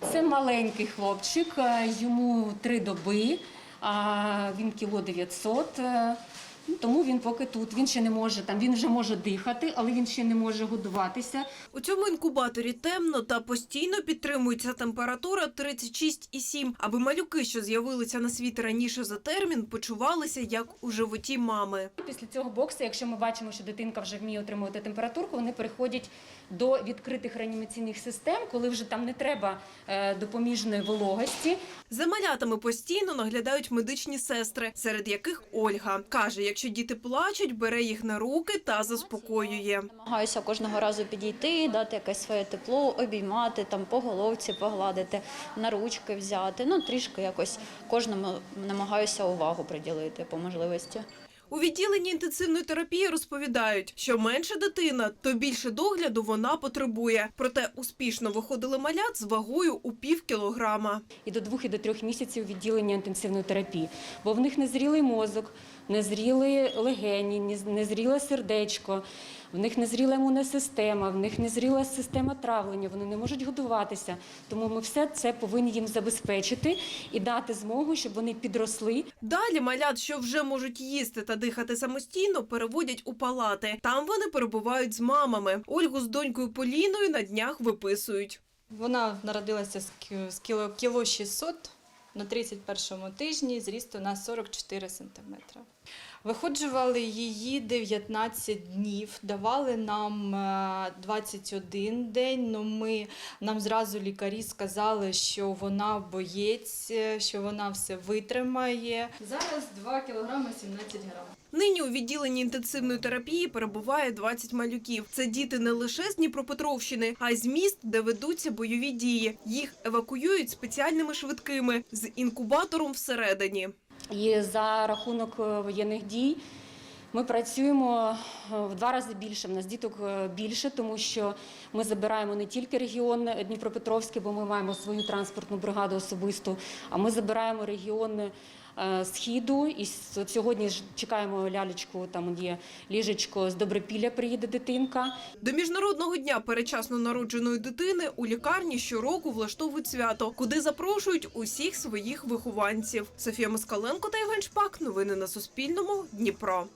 Це маленький хлопчик, е, йому три доби, він кіло 900, е, ну, тому він поки тут. Він ще не може там, він вже може дихати, але він ще не може годуватися. У цьому інкубаторі темно та постійно підтримується температура 36,7, аби малюки, що з'явилися на світ раніше за термін, почувалися як у животі мами. Після цього боксу, якщо ми бачимо, що дитинка вже вміє отримувати температурку, вони переходять до відкритих реанімаційних систем, коли вже там не треба е, допоміжної вологості. За малятами постійно наглядають медичні сестри, серед яких Ольга каже, якщо діти плачуть, бере їх на руки та заспокоює. Намагаюся кожного разу підійти, дати якесь своє тепло, обіймати, там по головці погладити, на ручки взяти. Ну трішки якось кожному намагаюся увагу приділити по можливості. У відділенні інтенсивної терапії розповідають, що менша дитина, то більше догляду вона потребує. Проте успішно виходили малят з вагою у пів кілограма. і до двох і до трьох місяців відділення інтенсивної терапії, бо в них незрілий мозок, незріли легені, нез- незріле сердечко, в них незріла імунна система, в них незріла система травлення, вони не можуть годуватися. Тому ми все це повинні їм забезпечити і дати змогу, щоб вони підросли Далі малят, що вже можуть їсти та дихати самостійно, переводять у палати. Там вони перебувають з мамами. Ольгу з донькою Поліною на днях виписують. Вона народилася з кі- кіло, кіло 600 на 31 тижні, зріст у нас 44 сантиметри. Виходжували її 19 днів, давали нам е, 21 день, але ми, нам зразу лікарі сказали, що вона боєць, е, що вона все витримає. Зараз 2 кг 17 грам. Нині у відділенні інтенсивної терапії перебуває 20 малюків. Це діти не лише з Дніпропетровщини, а й з міст, де ведуться бойові дії. Їх евакуюють спеціальними швидкими з інкубатором всередині. І за рахунок е, воєнних дій ми працюємо е, в два рази більше. В нас діток е, більше, тому що ми забираємо не тільки регіон Дніпропетровський, бо ми маємо свою транспортну бригаду особисту, а ми забираємо регіон е, східу. І сьогодні чекаємо лялечку. Там є ліжечко з Добропілля. Приїде дитинка. До міжнародного дня перечасно народженої дитини у лікарні щороку влаштовують свято, куди запрошують усіх своїх вихованців. Софія Москаленко та Євген Шпак. Новини на Суспільному. Дніпро.